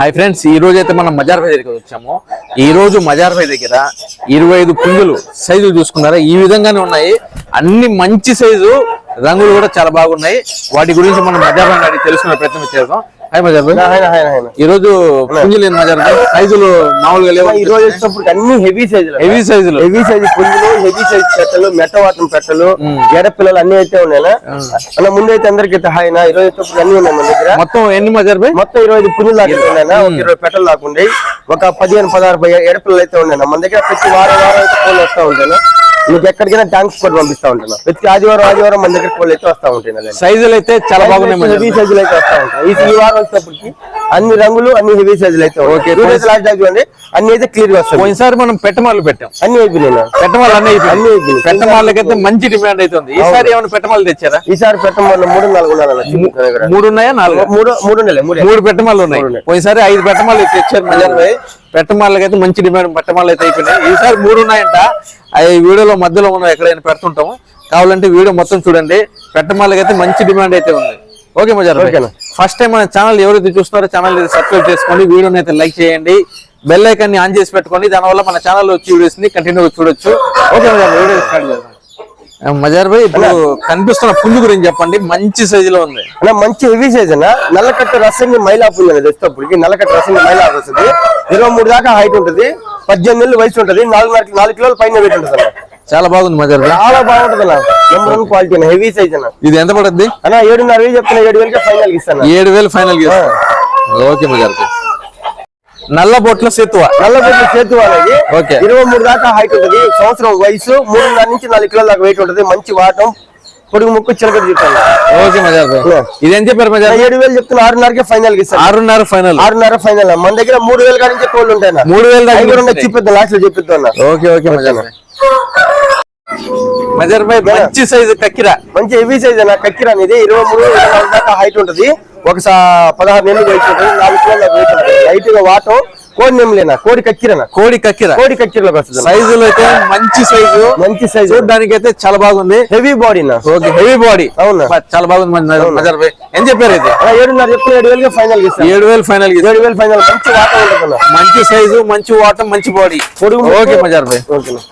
Hi friends ఈ రోజు అయితే మనం మజార్ భాయ్ దగ్గరికి వచ్చాము. ఈ రోజు మజార్ భాయ్ దగ్గర ఇరవై ఐదు పుంజులు సైజులు చూసుకున్నారా? ఈ విధంగానే ఉన్నాయి. అన్ని మంచి సైజు రంగులు కూడా చాలా బాగున్నాయి. వాటి గురించి మనం మజార్ భాయ్ అడిగి తెలుసుకునే ప్రయత్నం చేద్దాం. హాయ్ మజార్. ఈ రోజు పుంజులు ఏంది మజార్ సైజులు మామూలుగా లేవు. ఈ రోజు వచ్చేటప్పుడు అన్ని హెవీ సైజులు హెవీ సైజులు. హెవీ సైజు పుంజులు హెవీ సైజ్ పెట్టలు మెట్టవాటం పెట్టలు ఎడ పిల్లలు అన్ని అయితే ఉన్నాయా అన్న. ముందు అయితే అందరికి హాయ్ ఈ రోజు వచ్చేటప్పుడు అన్ని ఉన్నాయి మన దగ్గర. మొత్తం ఎన్ని మజార్ భాయ్ మొత్తం ఇరవై ఐదు పుంజులు దాకా ఉన్నాయన్నా ఒక ఇరవై పెట్టలు దాకా ఉండే ఒక పదిహేను పదహారు ఎడ పిల్లలు అయితే ఉన్నాయన్న మన దగ్గర ప్రతి వారం వారం అయితే కోళ్ళు వస్తా ఉంటాను మీకు ఎక్కడికైనా ట్యాంక్స్ కూడా పంపిస్తా ఉంటాను ప్రతి ఆదివారం ఆదివారం మన దగ్గర కోళ్ళు అయితే వస్తా ఉంటాయి. సైజులు అయితే చాలా బాగున్నాయి హెవీ. సైజులు అయితే వస్తా ఉంటాయి. ఈ- వారం వచ్చేటప్పటికి అన్ని రంగులు అన్ని హెవీ సైజులు అయితే ఓకే లాస్ట్ దాకా చూడండి. అన్ని అయితే క్లియర్గా వస్తాయి. పోయినసారి మనం పెట్టమాలు పెట్టాం. అన్ని అయిపోయినాయి పెట్టమాలు అన్ని అన్ని అయిపోయినాయి. పెట్టమాలకైతే మంచి డిమాండ్ అవుతుంది ఈసారి ఏమైనా పెట్టమాలు తెచ్చారా? ఈసారి పెట్టం వల్ల మూడు నాలుగు ఉన్నాయా నాలుగు? మూడు మూడు ఉండాలి మూడు మూడు పెట్టమాలు ఉన్నాయి. పోయినసారి ఐదు పెట్టమాలు తెచ్చారు మజార్ పెట్టమాలకి అయితే మంచి డిమాండ్ పెట్టమాలు అయితే అయిపోయినాయి. ఈసారి మూడు ఉన్నాయంట. అవి వీడియోలో మధ్యలో మనం ఎక్కడైనా పెడుతుంటాము. కావాలంటే వీడియో మొత్తం చూడండి. పెట్టమాలకి అయితే మంచి డిమాండ్ అయితే ఉంది. ఓకే మజార్. ఫస్ట్ టైం మన ఛానల్ ఎవరైతే చూస్తున్నారో ఛానల్ సబ్స్క్రైబ్ చేసుకోండి. వీడియోని అయితే లైక్ చేయండి. బెల్ ఐకాన్ని ఆన్ చేసి పెట్టుకోండి. దానివల్ల మన ఛానల్ వచ్చి వీడియోస్ని కంటిన్యూ చూడొచ్చు. ఓకే మజార్ వీడియో స్టార్ట్ చేద్దాం. మజార్ భాయ్ ఇప్పుడు కనిపిస్తున్న పుంజు గురించి చెప్పండి. మంచి సైజులో ఉంది. అన్న మంచి హెవీ సైజ్ అన్న నల్లకట్ట రసంగి మైలాపు ఉంది తెచ్చేటప్పటికి నల్లకట్ట రసంగి మైలాపు వస్తుంది. ఇరవై మూడు దాకా హైట్ ఉంటుంది. పద్దెనిమిది నెలలు వయసు ఉంటుంది. నాలుగు నాలుగు కిలోల పైన వెయిట్ ఉంటుంది అన్న. చాలా బాగుంది మజార్ చాలా బాగుంటుంది అన్న. నెంబర్ వన్ క్వాలిటీ అన్న హెవీ సైజ్ అన్న. ఇది ఎంత పడుద్ది? అన్న ఏడున్నర వేలు చెప్తున్నా ఏడు వేలకి ఫైనల్ ఇస్తాను. ఏడు వేలు ఫైనల్ ఓకే మజార్ భాయ్ నల్ల బొట్ల సేతువ. నల్లబెట్ల చేతు అనేది. ఇరవై మూడు దాకా హైట్ ఉంటుంది. సంవత్సరం వయసు మూడున్నర నుంచి నాలుగు కిలోల దాకా వెయిట్ ఉంటుంది. మంచి వాటం పొడుగు ముక్కు ఓకే భాయ్ ఇది ఎంత చెప్పారు? ఏడు వేలు చెప్తున్నా ఆరున్నరకే ఫైనల్ ఇస్తాను. ఆరున్నర ఫైనల్ ఆరున్నర ఫైనల్ మన దగ్గర మూడు వేల కాడి నుంచి కోళ్ళు ఉంటాయి మూడు వేల. చూపిద్దాం లాస్ట్లో చూపిద్దాం ఓకే ఓకే భాయ్ మజార్ భాయ్ మంచి సైజు కక్కిరా. మంచి హెవీ సైజ్ అన్న కక్కిర అనేది ఇరవై మూడు ఇరవై దాకా హైట్ ఉంటుంది. ఒకసా పదహారు నెలలు వయసు ఉంటుంది నాలుగు కిలోల వెయిట్ ఉంటుంది. లైట్గా వాటం కోడి నెమ్మలేనా కోడి కక్కిరన? కోడి కక్కిరా. కోడి కక్కిరలోకి వస్తుంది. సైజులు అయితే మంచి సైజు. మంచి సైజ్. చూడడానికి అయితే చాలా బాగుంది. హెవీ బాడీ నా? ఓకే హెవీ బాడీ అవునా? చాలా బాగుంది మజార్- ఏం చెప్పారు అలా ఏడున్నర చెప్తున్నా ఏడు వేలకి ఫైనల్ ఏడు వేలు ఫైనల్ ఏడు వేలు ఫైనల్ మంచి వాటం ఉంటుంది అన్న. మంచి సైజు మంచి వాటం మంచి బాడీ ఓకే మజార్ భాయ్ ఓకేనా?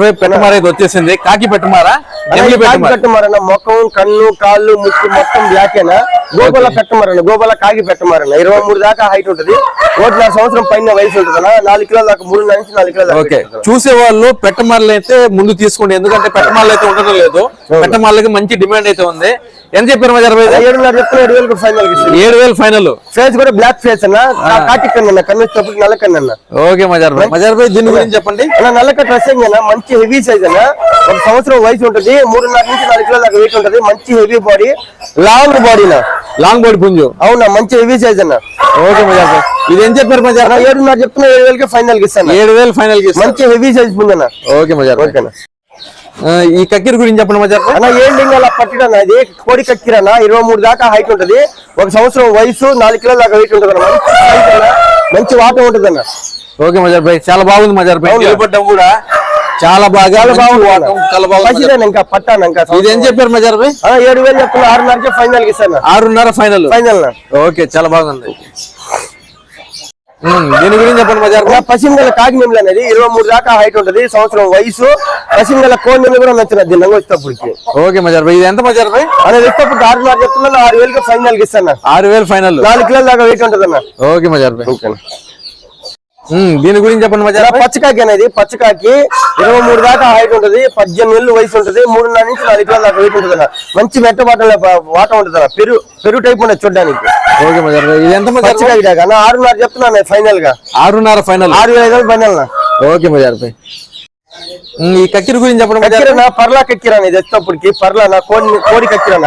భాయ్ పెట్టమారా ఇది వచ్చేసింది. కాకి పెట్టమారా? పెట్టమారా? ముఖం కన్ను కాళ్ళు ముక్కు మొత్తం బ్లాకేనా? గోపాల పెట్టమారన్న గోపాల కాగి పెట్టమారన్న. ఇరవై మూడు దాకా హైట్ ఉంటుంది. ఒకటిన్నర సంవత్సరం పైన వయసు ఉంటుంది నాలుగు కిలోల దాకా మూడున్నర నుంచి నాలుగు కిలోల ఓకే. చూసే వాళ్ళు పెట్టమార్లు అయితే ముందు తీసుకోండి. ఎందుకంటే పెట్టమార్లు అయితే ఉండడం లేదు. పెట్టమార్లకి మంచి డిమాండ్ అయితే ఉంది. ఎంత చెప్పారు? ఏడున్నర చెప్తున్నా ఏడు వేలకు ఫైనల్ ఏడు వేలు ఫైనల్ ఫేస్ కూడా బ్లాక్ ఫేస్ అన్న. కాటి కన్ను నల్ల కన్ను ఓకే మజార్ భాయ్ మజార్ భాయ్ దీని గురించి చెప్పండి. నల్లక డ్రెస్సింగ్ అన్న. మంచి హెవీ సైజ్ అన్న. ఒక సంవత్సరం వయసు ఉంటుంది. మూడున్నర నుంచి నాలుగు కిలోల దాకా వెయిట్ ఉంటుంది. మంచి హెవీ బాడీ లాంగ్ బాడీ నా లాంగ్ బోర్డ్ పుంజు. అవునా మంచి హెవీ సైజ్ అన్న ఓకే మజార్ భాయ్ ఇది ఏం చెప్పారు మజార్ అన్న భాయ్? ఏడున్నర చెప్తున్నా ఏడు వేలకి ఫైనల్ ఇస్తాను? ఏడు వేలు ఫైనల్. మంచి హెవీ సైజ్ పుంజన్న ఓకే మజార్ భాయ్ ఓకేనా? ఈ కక్కిరి గురించి చెప్పండి మజార్ భాయ్ అన్న ఏడు లింగాల పట్టిన ఇది కోడి కక్కిరన్న ఇరవై మూడు దాకా హైట్ ఉంటుంది. ఒక సంవత్సరం వయసు నాలుగు కిలోల దాకా వెయిట్ ఉంటుంది అన్న మంచి size అన్న. మంచి వాటం ఉంటుంది అన్న ఓకే మజార్ భాయ్ చాలా బాగుంది మజార్ భాయ్ కూడా చాలా బాగా ఇంకా భాయ్. ఇది చెప్పారు మజార్ భాయ్ ఏడు వేలు చెప్తున్నా ఆరున్నరకే ఫైనల్ ఇస్తాను. ఆరున్నర ఫైనల్. ఫైనల్. ఓకే చాలా బాగుంది. దీని గురించి చెప్పండి మజార్ పసింగల కాకినెమ్మలు అనేది ఇరవై మూడు దాకా హైట్ ఉంటది సంవత్సరం వయసు. పసింగల కోడినెమ్మలు కూడా నచ్చిన దీని వచ్చేటప్పటికి ఓకే మజార్ భాయ్ ఇది ఎంత మజార్ భాయ్ అలా వచ్చేటప్పుడు ఆరున్నర చెప్తున్నా ఆరు వేలకి ఫైనల్కి ఇస్తాను. ఆరు వేలు ఫైనల్. నాలుగు కిలోల దాకా వెయిట్ ఉంటుంది అన్న ఓకే మజార్ భాయ్ ఉమ్, దీని గురించి చెప్పండి భాయ్ పచ్చకాకి అనేది పచ్చకాకి ఇరవై మూడు దాకా హైట్ ఉంటది పద్దెనిమిది ఏళ్ళు వయసు ఉంటది మూడున్నర నుంచి నాలుగు కిలోల దాకా వెయిట్ ఉంటుంది మంచి మెట్ట బాటల వాట ఉంటుంది అన్న పెరు పెరుగు టైప్ ఉండదు చూడడానికి. పచ్చకాకి ఆరున్నర చెప్తున్నాను ఫైనల్గా. ఆరున్నర ఫైనల్ ఆరు వేల ఐదు ఫైనల్ ఓకే మజార్ ఈ కక్కిరి గురించి చెప్పండి కక్కిరన? పర్లా కక్కిరన? ఇది వచ్చేటప్పటికి పర్లాన? కోడి కోడి కక్కిరన?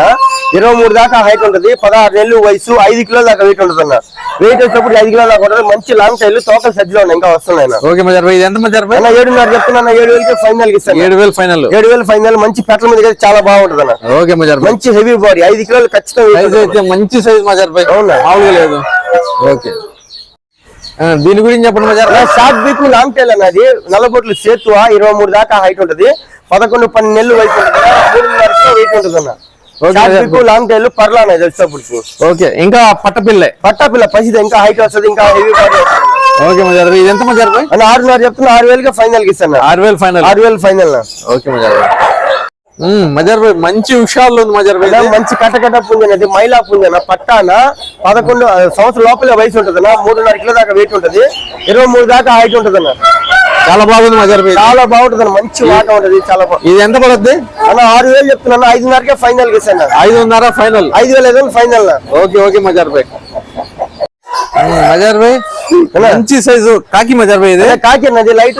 ఇరవై మూడు దాకా హైట్ ఉంటది. పదహారు నెలలు వయసు ఐదు కిలోల దాకా వెయిట్ ఉంటుంది అన్న వెయిట్ వచ్చేటప్పుడు ఐదు కిలోల దాకా ఉంటుంది. మంచి లాంగ్ టైల్ తోకలు సజ్జలో ఉన్నాయి. ఇంకా వస్తున్నాయి. ఓకే భాయ్ ఇది ఎంత భాయ్ అన్న ఏడున్నర చెప్తున్నా ఏడు వేలకి ఫైనల్ ఇస్తాను. ఏడు వేలు ఫైనల్ ఏడు వేలు ఫైనల్ మంచి పెట్ల మీద అయితే చాలా బాగుంటది అన్న ఓకే మజార్ మంచి హెవీ బాడీ ఐదు కిలోలు ఖచ్చితంగా మంచి సైజ్ మజార్ అవునా? మామూలుగా లేదు. ఓకే. దీని గురించి చెప్పండి షార్ట్ బీక్ లాంగ్ టైల్ అన్నది నల్లబొట్లు సేతువ ఇరవై మూడు దాకా హైట్ ఉంటది. పదకొండు పన్నెండు వయసు ఉంటుంది. వెయిట్ ఉంటుంది అన్న. లాంగ్ టైల్ పర్లా అనేది వచ్చేటప్పటికి ఓకే ఇంకా పట్టపిల్లే పట్టా పిల్ల పసిది ఇంకా హైట్ వస్తుంది ఇంకా హెవీ బాడీ ఓకే మజార్ ఇది ఎంత మజార్ ఆరున్నర చెప్తున్నా ఆరు వేలకి ఫైనల్కి ఇస్తాను. ఆరు వేలు ఫైనల్ ఆరు వేలు ఫైనల్ ఓకే మజార్ మజార్ భాయ్ మంచి విషయాల్లో ఉంది మజార్ ఇది. మంచి కట్టకట్ట పుంజన అది మైలా పుంజన పట్టాన పదకొండు సంవత్సరం లోపల వయసు ఉంటదన్న మూడున్నర కిలో దాకా వెయిట్ ఉంటది. ఇరవై మూడు దాకా హైట్ ఉంటదన్న చాలా బాగుంది మజార్ ఇది. చాలా బాగుంటది మంచి వాట ఉంటది చాలా బాగుంది ఇది ఎంత పడుద్ది? అన్న ఆరు వేలు చెప్తున్నాను ఐదున్నరకే ఫైనల్ ఇస్తాను ఐదున్నర ఫైనల్ ఐదు వేల ఫైనల్ ఓకే ఓకే మజార్ ఉమ్, మజార్ భాయ్ మంచి సైజు కాకి మజార్ భాయ్ ఇది కాకి అన్నది లైట్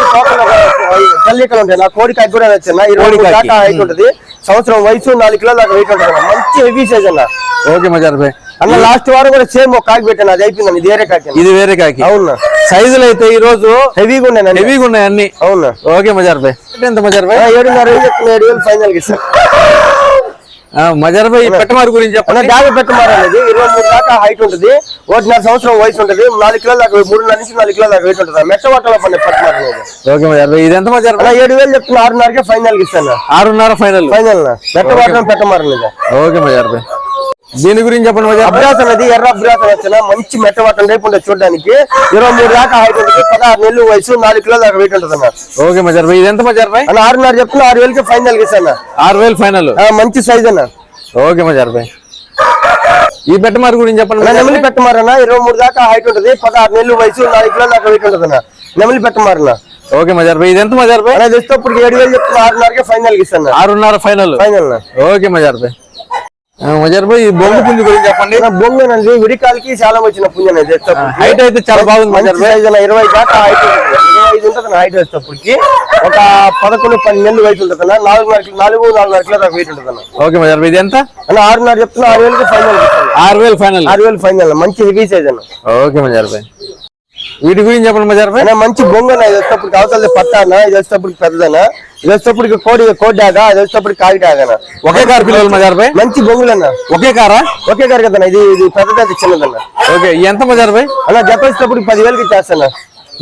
తల్లికలు ఉంటాయి నా కోడి కాకి కూడా వచ్చిన ఇరవై కాకి. హైట్ ఉంటది సంవత్సరం వయసు నాలుగు కిలో దాకా వెయిట్ ఉంటది. మంచి హెవీ సైజ్ అన్న ఓకే మజార్ భాయ్ అన్న లాస్ట్ వారం కూడా సేమ్ ఒక కాకి పెట్టాను అది అయిపోయింది ఇది వేరే కాకి. ఇది వేరే కాకి అవునా సైజులు అయితే ఈ రోజు హెవీగా ఉన్నాయి హెవీగా ఉన్నాయి అన్ని అవునా ఓకే మజార్ భాయ్ అంటే ఎంత మజార్ భాయ్ ఏడున్నర ఏడు వేలు ఫైనల్ ఇస్తాను ఆ, మజార్ భాయ్ పెట్టమారు గురించి చెప్పండి. డాగ పెట్టమారు అనేది ఇరవై మూడు దాకా హైట్ ఉంటుంది. ఒకటిన్నర సంవత్సరం వయసు ఉంటుంది. నాలుగు కిలో దాకా మూడున్నర నుంచి నాలుగు కిలో దాకా వెయిట్ ఉంటుంది. మెట్ట వాటలో పడిన పెట్టమారు అనేది. ఓకే మజార్ భాయ్ ఇది ఎంత మజార్ ఏడు వేలు చెప్తున్నా ఆరున్నరకే ఫైనల్కి ఇస్తాను. ఆరున్నర ఫైనల్ ఫైనల్ మెట్ట వాటలో పెట్టమారు అనేది. ఓకే మజార్ భాయ్ దీని గురించి చెప్పండి అభ్యాసం అనేది ఎర్ర అభ్యాసం వచ్చిన మంచి మెట్ట రేపు ఉంటుంది చూడడానికి ఇరవై మూడు దాకా హైట్ ఉంటుంది. పదహారు నెలలు వయసు నాలుగు కిలో దాకా వెయిట్ ఉంటుంది అన్న. ఓకే మజార్ ఇది ఎంత మజార్ భాయ్ అన్న ఆరున్నర చెప్తున్నా ఆరు వేలకి ఫైనల్ ఇస్తాను ఆరు వేలు ఫైనల్ మంచి సైజ్ అన్న. ఓకే మజార్ భాయ్ ఈ పెట్టమారు గురించి చెప్పండి నెమలి. పెట్టమారన్న ఇరవై మూడు దాకా హైట్ ఉంటుంది. పదహారు నెలలు వయసు నాలుగు కిలో దాకా వెయిట్ ఉంటుంది అన్న. నెమలి పెట్టమారన్న ఓకే మజార్ భాయ్ ఇది ఎంత మజార్ భాయ్ తెస్తే ఇప్పుడు ఏడు వేలు చెప్తున్నా ఆరున్నరకే ఫైనల్ ఇస్తాను ఆరున్నర final final okay Mazhar bhai బొంగు పుంజు గురించి చెప్పండి. బొంగనండి విడికాలకి చాలా వచ్చిన పుణ్యం హైట్ అయితే చాలా బాగుంది మజార్ భాయ్ ఇరవై దాకా హైట్ ఇరవై ఐదు ఉంటుంది హైట్ వచ్చేటప్పటికి ఒక పదకొండు పన్నెండు వయసు ఉంటుంది నాలుగున్నర నాలుగు నాలుగున్నర కిలో దాకా వెయిట్ ఉంటుంది ఓకే మజార్ ఇది ఎంత? అన్న ఆరున్నర చెప్తున్నా ఆరు వేలకి ఫైనల్ ఆరు వేలు ఫైనల్ ఆరు వేలు ఫైనల్ మంచి హెవీ సైజ్ అన్న. ఓకే మజార్ భాయ్ వీటి గురించి చెప్పండి మజార్ భాయ్ మంచి బొంగన ఇది వచ్చేటప్పుడు అవతల పట్టాన ఇది వచ్చేటప్పుడు పెద్దదన ఇది వచ్చేటప్పుడు కోడి కోడ్డాగా ఇది వచ్చేటప్పుడు కాగిటాగన ఒకే కారు పిల్లలు మజార్ భాయ్ మంచి బొంగులన్న. ఒకే కారా? ఒకే గారు కదన్న ఇది ఇది పెద్దది అది చిన్నదన్న. ఓకే ఎంత మజార్ భాయ్ అన్న జత వచ్చేటప్పుడు పదివేలకి చేస్తాను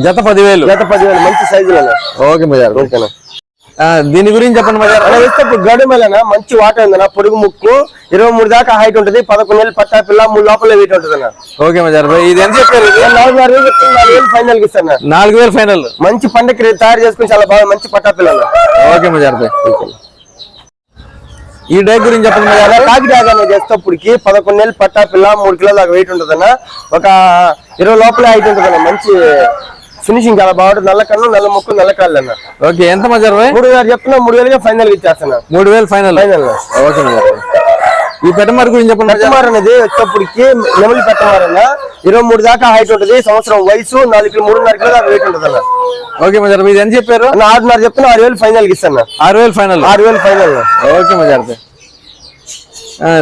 జత పదివేలు. జత పదివేలు మంచి సైజులు అన్న ఓకే మజార్ ఓకేనా? దీని గురించి చెప్పండి వేసేటప్పుడు గడు మేలన మంచి వాటర్ ఉందన్న పొడుగు ముక్కు. ఇరవై మూడు దాకా హైట్ ఉంటుంది పదకొండు నెలలు పట్టా పిల్ల మూడు లోపల వెయిట్ ఉంటుంది అన్న ఓకే మజార్ ఇది ఎంత చెప్పారు వేలు నాలుగు వేలు ఫైనల్ ఇస్తాను? నాలుగు వేలు ఫైనల్ మంచి పండకి తయారు చేసుకుని చాలా బాగా మంచి పట్టా పిల్లలు. ఓకే మజార్ ఈ డై గురించి చెప్పండి కాకిడాగా అనేది చేసేటప్పటికి పదకొండు నెలలు పట్టా పిల్ల మూడు కిలోల దాకా వెయిట్ ఉంటుందన్న. ఒక ఇరవై లోపల హైట్ ఉంటుందన్న మంచి ఫినిషింగ్ చాలా బాగుంటుంది. నల్ల కన్ను నల్ల ముక్కు నల్ల కాళ్ళు అన్న. ఓకే ఎంత మజార్ మూడు వేలు చెప్తున్నా మూడు వేలుగా ఫైనల్ ఇచ్చేస్తాను మూడు వేలు ఫైనల్ ఫైనల్ ఓకే ఈ పెట్టమారు గురించి చెప్పండి. పెట్టమార్ అనేది వచ్చేటప్పటికి నెమలి పెట్టమారన్న ఇరవై మూడు దాకా హైట్ ఉంటుంది సంవత్సరం వయసు నాలుగు మూడున్నర కిలో దాకా వెయిట్ ఉంటుంది అన్న ఓకే మజార్ ఇది ఎంత చెప్పారు? అన్న ఆరున్నర చెప్తున్నా ఆరు వేలు ఫైనల్ ఇస్తాను ఆరు వేలు ఫైనల్ ఆరు వేలు ఫైనల్ ఓకే మజార్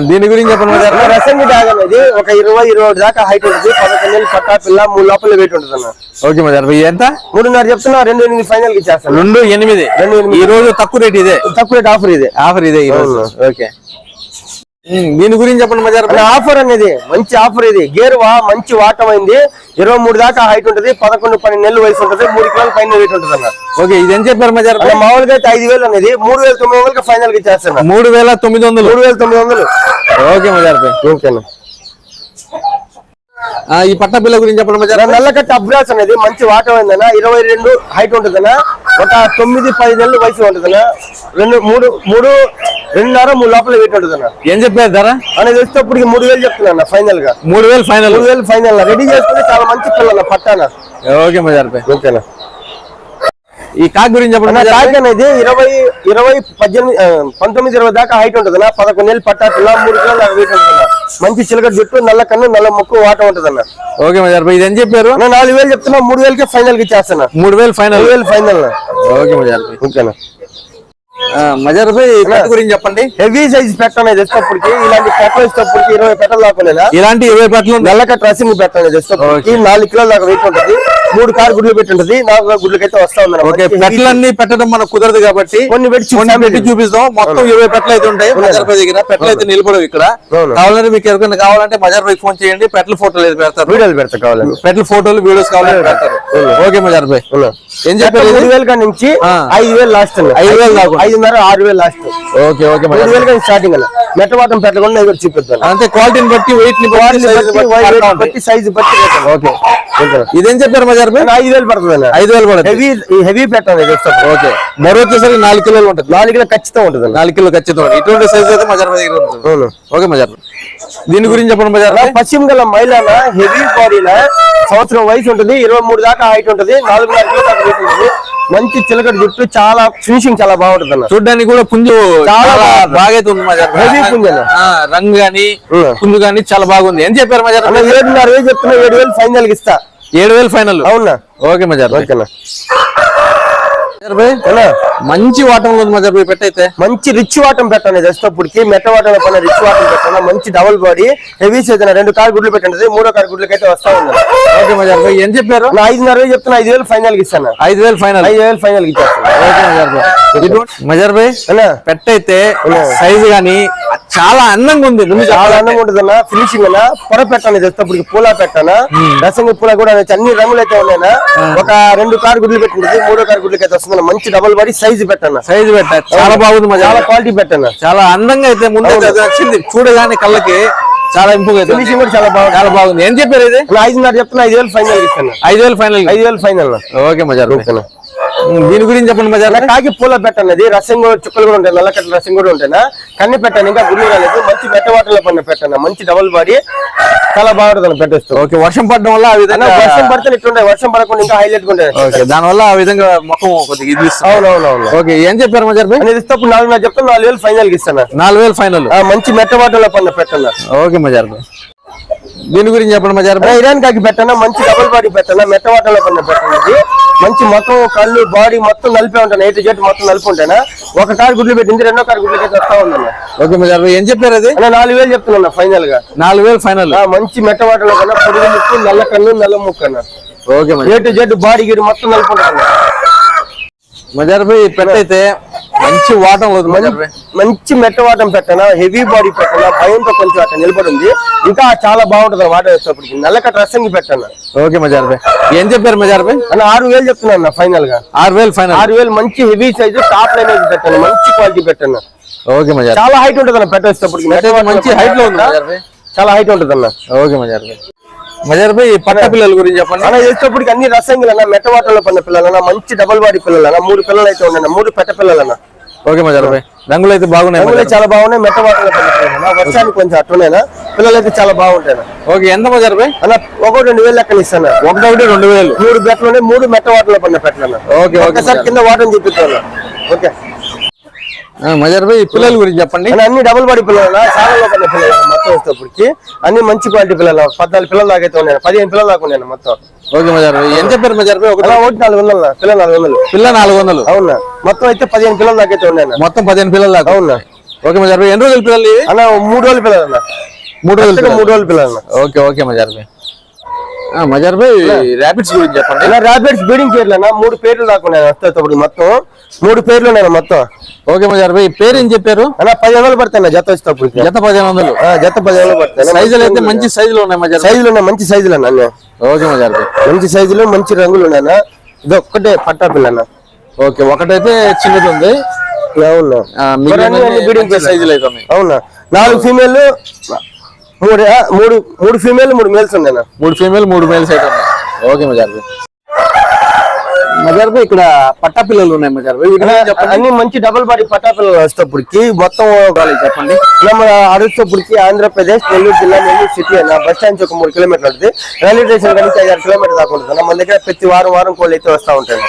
దీని గురించి చెప్పండి రసంగి డాగ్ అనేది ఒక ఇరవై ఇరవై ఒకటి దాకా హైట్ ఉంటుంది. పదకొండు పట్టా పిల్ల మూడు లోపల వెయిట్ ఉంటుంది అన్న. ఓకే భాయ్ ఇది ఎంత? మూడున్నర చెప్తున్నా రెండు ఎనిమిది ఫైనల్ ఇచ్చేస్తాను. రెండు ఎనిమిది. రెండు ఎనిమిది. ఈ రోజు తక్కువ రేట్ ఇదే? తక్కువ రేట్ ఆఫర్ ఇది. ఆఫర్ ఇదే ఈ రోజు. ఓకే. దీని గురించి చెప్పండి మజార్ ఆఫర్ అనేది మంచి ఆఫర్ ఇది. గేరువా మంచి వాటం అయింది ఇరవై మూడు దాకా హైట్ ఉంటుంది పదకొండు పన్నెండు నెలలు వయసు ఉంటుంది మూడు కిలోల పైన వెయిట్ ఉంటుంది అన్న. ఓకే ఇది ఎంత చెప్పారు మజార్ మామూలుగా అయితే ఐదు వేలు అనేది మూడు వేల తొమ్మిది వందలకి ఫైనల్కి ఇచ్చేస్తాను మూడు వేల తొమ్మిది వందలు. మూడు వేల తొమ్మిది వందలు. ఓకే మజార్ ఓకేనా ఈ పట్ట పిల్ల గురించి చెప్పండి నల్లకట్ట అభ్యాస్ అనేది మంచి వాటం అయిందన్న ఇరవై రెండు హైట్ ఉంటుందన్న. ఒక తొమ్మిది పది నెలలు వయసు ఉంటుందన్న. రెండు మూడు మూడు రెండున్నర మూడు లోపల ఉంటుందన్న ఏం చెప్పారు ధర? అనేది వచ్చేటప్పటికి మూడు వేలు చెప్తున్నా ఫైనల్గా. మూడు వేలు ఫైనల్ మూడు వేలు ఫైనల్ రెడీ చేసుకుని చాలా మంచి పిల్లల పట్టాన ఓకే మజార్ భాయ్. ఓకేనా ఈ కాక్ గురించి చెప్పండి అన్న కాకి అనేది ఇరవై ఇరవై పద్దెనిమిది పంతొమ్మిది ఇరవై దాకా హైట్ ఉంటుందన్న పదకొండు నెలలు పట్టా పిల్ల మూడు దాకా వెయిట్ ఉంటుందన్న మంచి చిలక జుట్టు నల్ల కన్ను నల్ల ముక్కు వాట ఉంటుందన్న ఓకే మజార్ ఇది ఎంత చెప్పారు? అన్న నాలుగు వేలు చెప్తున్నా మూడు వేలకే ఫైనల్కి ఇచ్చేస్తాను మూడు వేలు ఫైనల్ వేలు ఫైనల్ ఓకే మజార్ ఓకేనా మజార్ గురించి చెప్పండి. హెవీ సైజ్ పెట్ట అనేది వచ్చేటప్పటికి ఇలాంటి పెట్టలు వచ్చేటప్పటికి ఇరవై పెట్టలు దాకా ఇలాంటి ఇరవై పట్ల నల్లక డ్రెస్సింగ్ పెట్ట అనేది వచ్చేటప్పటికి నాలుగు కిలోల దాకా వెయిట్ ఉంటుంది. మూడు కారు గుడ్లు పెట్టి ఉంటుంది నాలుగు గుడ్లకైతే వస్తా ఉంది ఓకే పెట్టలన్నీ పెట్టడం మనకు కుదరదు కాబట్టి కొన్ని పెట్టి పెట్టి చూపిస్తాం. మొత్తం ఇరవై పెట్టలు అయితే ఉంటాయి మజార్ భాయ్ దగ్గర పెట్టలు అయితే నిలబడవు ఇక్కడ. కావాలంటే మీకు ఎవరికైనా కావాలంటే మజార్ భాయ్ ఫోన్ చేయండి పెట్టల ఫోటోలు అయితే పెడతారు? వీడియోలు పెడతా కావాలని పెట్టల ఫోటోలు వీడియోస్ కావాలంటే పెడతారు. ఓకే మజార్ భాయ్ ఏం చెప్పారు? మూడు ఇది? వేల కాడ నుంచి. ఐదు వేలు లాస్ట్ ఐదు వేలు. ఐదున్నర ఆరు వేలు లాస్ట్. ఓకే ఓకే మూడు మజార్ వేలు కానీ స్టార్టింగ్ అన్న. మెట్టవాటం పెట్టకుండా నేను చూపిస్తాను అంతే క్వాలిటీని బట్టి వెయిట్ని బట్టి సైజు బట్టి ఓకే. ఇదేం చెప్పారు మజార్ ఐదు వేలు పడుతుంది ఐదు వేలు పడుతుంది. హెవీ హెవీ పెట్టాను ఓకే. మరో వచ్చేసరికి నాలుగు కిలోలు ఉంటుంది. నాలుగు కిలో ఖచ్చితంగా ఉంటుంది నాలుగు కిలో ఖచ్చితంగా ఇటువంటి సైజ్ అయితే మజార్ భాయ్ దగ్గర ఉంటుంది. ఓకే మజార్. దీని గురించి చెప్పండి మజార్. పశ్చిమ గల మహిళన హెవీ బాడీన సంవత్సరం వయసు ఉంటుంది ఇరవై మూడు దాకా హైట్ ఉంటుంది నాలుగున్నర ఉంటుంది. మంచి చిలకడ జుట్టు చాలా ఫినిషింగ్ చాలా బాగుంటుంది అన్న. చూడ్డానికి కూడా పుంజు చాలా చాలా బాగుంది. బాగా అయితే ఉంది పుంజు రంగు గాని. పుంజు గాని చాలా బాగుంది. ఏం చెప్పారు మజార్? ఏడున్నర వేలు చెప్తున్నా ఏడు వేలు ఫైనల్కి ఇస్తా. ఏడు వేలు ఫైనల్ అవునా? ఓకే మజార్. ఓకేనా? మంచి వాటంలో ఉంది మజార్ పెట్టయితే మంచి రిచ్ వాటం పెట్టండి జస్టప్పుడుకి మెట్ట వాటం పైన రిచ్ వాటం పెట్టండి. మంచి డబుల్ బాడీ హెవీ సైజ్ రెండు కారు గుడ్లు పెట్టండి. మూడో కారు గుడ్లకి అయితే వస్తా ఉంది ఓకే మజార్ భాయ్ ఏం చెప్పారు? నా ఐదున్నర చెప్తున్నా ఐదు వేలు ఫైనల్కి ఇస్తాను. ఐదు వేలు ఫైనల్ ఐదు వేలు ఫైనల్కి ఇచ్చేస్తాను. మజార్ భాయ్. పెట్టయితే సైజు గాని చాలా అందంగా ఉంది. చాలా అందంగా ఉంటుంది అన్న. ఫినిషింగ్ అన్న. పొర పెట్టాను జస్టప్పుడుకి పూల పెట్టానా. రసంగి పూల కూడా. అన్ని రంగులు అయితే ఉన్నాయన్నా. ఒక రెండు కారు గుడ్లు పెట్టింది. మూడో కారు గుడ్లకి అయితే వస్తుంది మంచి డబుల్ బాడీ సైజు పెట్టాను సైజు పెట్ట చాలా బాగుంది చాలా. క్వాలిటీ పెట్టాను చాలా అందంగా అయితే ముందు వచ్చింది. చూడగానే కళ్ళకి చాలా ఇంపుగా అయితే ఉంది. ఫినిషింగ్ కూడా చాలా బాగుంది. చాలా బాగుంది. ఏం చెప్పారు ఇది? ఐదున్నర చెప్తున్నా ఐదు వేలు ఫైనల్ ఇస్తాను. ఐదు వేలు ఫైనల్ ఐదు వేలు ఫైనల్ ఓకే. ఓకేనా? ఉం, దీని గురించి చెప్పండి మజార్. కాకి పూల పెట్టన్నది రసం కూడా చుక్కలు కూడా ఉంటాయి నల్లకట్ల రసం కూడా ఉంటాయినా. కన్ని పెట్టాను ఇంకా గుడ్లు రాలేదు మంచి మెట్ట వాటర్లో పడిన పెట్టాను. మంచి డబుల్ బాడీ చాలా బాగుంటుంది పెట్టేస్తూ. ఓకే వర్షం పడడం వల్ల ఆ విధంగా వర్షం పడితే ఇట్లుండే వర్షం పడకుండా ఇంకా హైలైట్ ఉంటాయి. ఓకే దాని వల్ల ఆ విధంగా కొద్దిగా ఇది. అవునవునవును. ఓకే ఏం చెప్పారు మజార్ భాయ్ అనేది ఇస్తే నాలుగు నా చెప్తాను నాలుగు వేలు ఫైనల్కి ఇస్తాను? నాలుగు వేలు ఫైనల్ మంచి మెట్ట వాటర్లో పడిన పెట్టాను. ఓకే మజార్ దీని గురించి చెప్పండి మజార్. ఇరాన్ కాకి పెట్టాను మంచి డబుల్ బాడీ పెట్టాను మెట్ట వాటర్లో పడిన పెట్టాను మంచి మొత్తం కళ్ళు బాడీ మొత్తం నలిపే ఉంటాను. ఎయిట్ జెట్ మొత్తం నలిపి ఉంటాను? ఒక కారు గుడ్లు పెట్టింది రెండో కారు గుడ్లకి అయితే వస్తా ఉందన్న ఓకే భాయ్ ఏం చెప్పారు అది? నాలుగు వేలు చెప్తున్నా ఫైనల్గా. నాలుగు వేలు ఫైనల్ మంచి మెట్టవాటలో కన్నా పొడుగు ముక్కు నల్ల కన్ను నల్ల ముక్కు అన్న. Okay A to Z body గిరి మొత్తం నలుపుకుంటాను మజార్ భాయ్ పెట్టయితే మంచి వాటం మంచి మెట్టవాటం పెట్టనా హెవీ బాడీ పెట్టనా భయంతో కొంచెం అట్లా నిలబడి ఉంది ఇంకా చాలా బాగుంటుంది వాటర్ వేసేటప్పటికి. నల్లకట్ట రసంగి పెట్టాను. ఓకే మజార్ భాయ్ ఏం చెప్పారు మజార్ భాయ్ అన్న ఆరు వేలు చెప్తున్నాను ఫైనల్గా. ఆరు వేలు ఫైనల్ ఆరు వేలు మంచి హెవీ సైజు టాప్ లైన్ అయితే పెట్టాను మంచి క్వాలిటీ పెట్టాను. ఓకే మజార్ చాలా హైట్ ఉంటుంది అన్న పెట్టేటప్పటికి పెట్టయితే మంచి హైట్లో ఉంది చాలా హైట్ ఉంటుంది అన్న ఓకే మజార్ భాయ్ మజార్ భాయ్ పట్ట పిల్లల గురించి చెప్పండి. అలా చేసేటప్పటికి అన్ని రసంగులు అన్న మెట్టవాటంలో పడిన పిల్లలన్న మంచి డబల్ బాడీ పిల్లలన్న మూడు పిల్లలు అయితే ఉన్నాయి మూడు పెట్ట పిల్లలన్న. ఓకే మజార్ భాయ్ రంగులు అయితే బాగున్నాయి రంగులు చాలా బాగున్నాయి మెట్టవాటంలో పడిన పిల్లలన్న. వర్షానికి కొంచెం అట్టున్నాయినా పిల్లలు అయితే చాలా బాగుంటాయి. ఓకే ఎంత మజార్ భాయ్ అన్న ఒకటి రెండు వేలు లెక్కన ఇస్తాను? ఒకటొకటి రెండు వేలు. మూడు బెట్టలు మూడు మెట్ట వాటర్లో పడిన పెట్టలన్న. ఓకే, ఓకే, ఒకసారి కింద వాటర్ చూపిస్తాను ఓకే. మజార్ భాయ్ పిల్లల గురించి చెప్పండి. అన్న డబుల్ బాడీ పిల్లలు చాలా పడిన పిల్లలు మొత్తం వచ్చేటప్పటికి అన్ని మంచి క్వాలిటీ పిల్లలు పద్నాలుగు పిల్లలు దాకా అయితే ఉన్నాయి పదిహేను పిల్లలు దాకా ఉన్నాయి మొత్తం. ఓకే మజార్ భాయ్. ఏం చెప్పారు మజార్ భాయ్? ఒకటి. నాలుగు వందలు పిల్లలు నాలుగు వందలు. పిల్ల నాలుగు వందలు. అవునా? మొత్తం అయితే పదిహేను పిల్లలు దాకా అయితే ఉన్నాయి. మొత్తం పదిహేను పిల్లలు దాకా. అవునా? ఓకే మజార్ భాయ్. ఎన్ని రోజుల పిల్లలు అన్న మూడు రోజుల పిల్లలు అన్న. మూడు రోజులు మూడు రోజుల పిల్లలు okay okay Mazhar bhai. Mazhar bhai rapids గురించి చెప్పండి. ఇలా ర్యాపిడ్స్ బ్రీడింగ్ పేర్లు అన్న మూడు పేర్లు దాకా ఉన్నాయి వస్తాయి మొత్తం. మూడు పేర్లు ఉన్నాయి మొత్తం. ఓకే మజార్ భాయ్ పేరు ఏం చెప్పారు? అన్న పది వందలు పడతాయి జత వచ్చేటప్పటికి జత పదిహేను వందలు. జత పది వందలు పడతాయి సైజులు అయితే మంచి సైజులు ఉన్నాయి మజార్ సైజులు ఉన్నాయి మంచి సైజులు అన్న. ఓకే మజార్ భాయ్. మంచి సైజులు మంచి రంగులు ఉన్నాయి అన్న. ఇది ఒక్కటే పట్టా పిల్ల అన్న. ఓకే ఒకటైతే చిన్నది ఉంది. అవునా? అవునా? నాలుగు ఫీమేల్ మూడు మూడు మూడు ఫీమేల్ మూడు మేల్స్ ఉన్నాయి మూడు ఫీమేల్ మూడు మేల్స్ అయితే ఓకే మజార్బి మజార్బి ఇక్కడ పట్టా పిల్లలు ఉన్నాయి మజార్బి ఇక్కడ అన్ని మంచి డబుల్ బాడీ పట్టా పిల్లలు వచ్చేటప్పటికి మొత్తం కాలేజ్ చెప్పండి. మన అడుగుతప్పటికి ఆంధ్రప్రదేశ్ నెల్లూరు జిల్లా నెల్లూరు సిటీ అన్న బస్ స్టాండ్ ఒక మూడు కిలోమీటర్లు ఉంటుంది. రైల్వే స్టేషన్ కానీ ఆరు కిలోమీటర్ దాకా ఉంటుంది. మన దగ్గర ప్రతి వారం వారం కోళ్ళు అయితే వస్తూ ఉంటాయి.